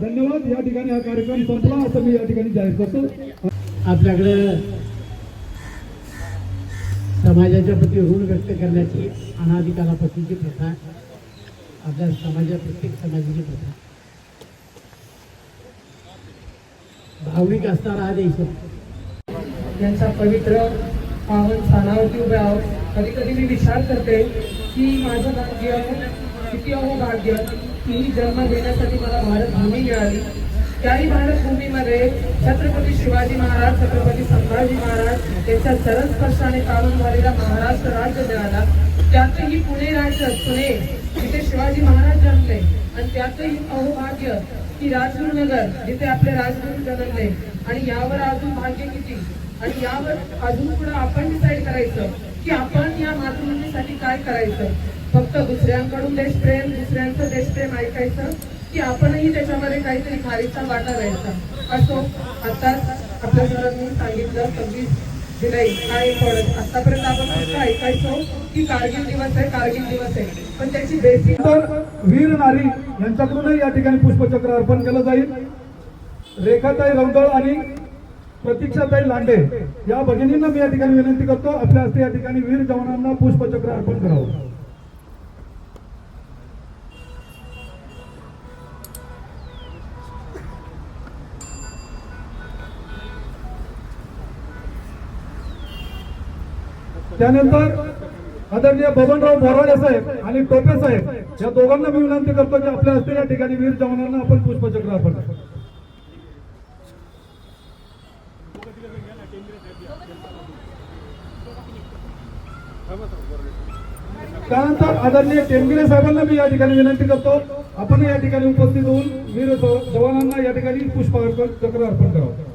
धन्यवाद या ठिकाणी हा कार्यक्रम संपला असं मी या ठिकाणी जाहीर करतो आपल्याकडे समाजाच्या प्रती ऋण व्यक्त करण्याची अनाधिकारापासूनची प्रथा आपल्या समाजा प्रत्येक समाजाची प्रथा. भावनिक असणारा हा देश त्यांचा पवित्र पावन स्थानावरती उभे आहोत. कधी कधी मी विचार करते की माझं भाग्य किती अहो भाग्य की जन्म घेण्यासाठी मला भारतभूमी मिळाली. त्याही भारतभूमीमध्ये छत्रपती शिवाजी महाराज छत्रपती संभाजी महाराज यांच्या चरणस्पर्शाने पावन झालेला महाराष्ट्र राज्य मिळाला. त्यातही पुणे राज्य पुणे जिथे शिवाजी महाराज जन्मले. आणि त्यातही अहोभाग्य की राजगुरुनगर जिथे आपले राजगुरू जन्मले. आणि यावर अजून भाग्य किती? आणि यावर अजून पुढे आपण डिसाईड करायचं की आपण या मातृभूमीसाठी काय करायचं. फक्त दुसऱ्यांकडून देशप्रेम दुसऱ्यांचं देशप्रेम ऐकायचं की आपणही त्याच्यामध्ये काहीतरी खारीचा वाटा द्यायचा असो आता आपल्या सरांनी सांगितलं सव्वीस जुलै हा एक पडत आतापर्यंत आपण फक्त ऐकायचो की कारगिल दिवस आहे कारगिल दिवस आहे. पण त्याची बेसिक तर वीर नारी यांच्याकडूनही या ठिकाणी पुष्पचक्र अर्पण केलं जाईल. रेखाताई रौदळ आणि प्रतीक्षाताई लांडे या भगिनींना मी या ठिकाणी विनंती करतो आपल्या हस्ते या ठिकाणी वीर जवानांना पुष्पचक्र अर्पण करावं. त्यानंतर आदरणीय बबनराव बोराडे साहेब आणि टोपे साहेब या दोघांना मी विनंती करतो की आपल्या हस्ते या ठिकाणी वीर जवानांना आपण पुष्पचक्र अर्पण त्यानंतर आदरणीय टेंबिरे साहेबांना मी या ठिकाणी विनंती करतो. आपण या ठिकाणी उपस्थित होऊन वीर जवानांना या ठिकाणी पुष्प अर्पण चक्र अर्पण करावं.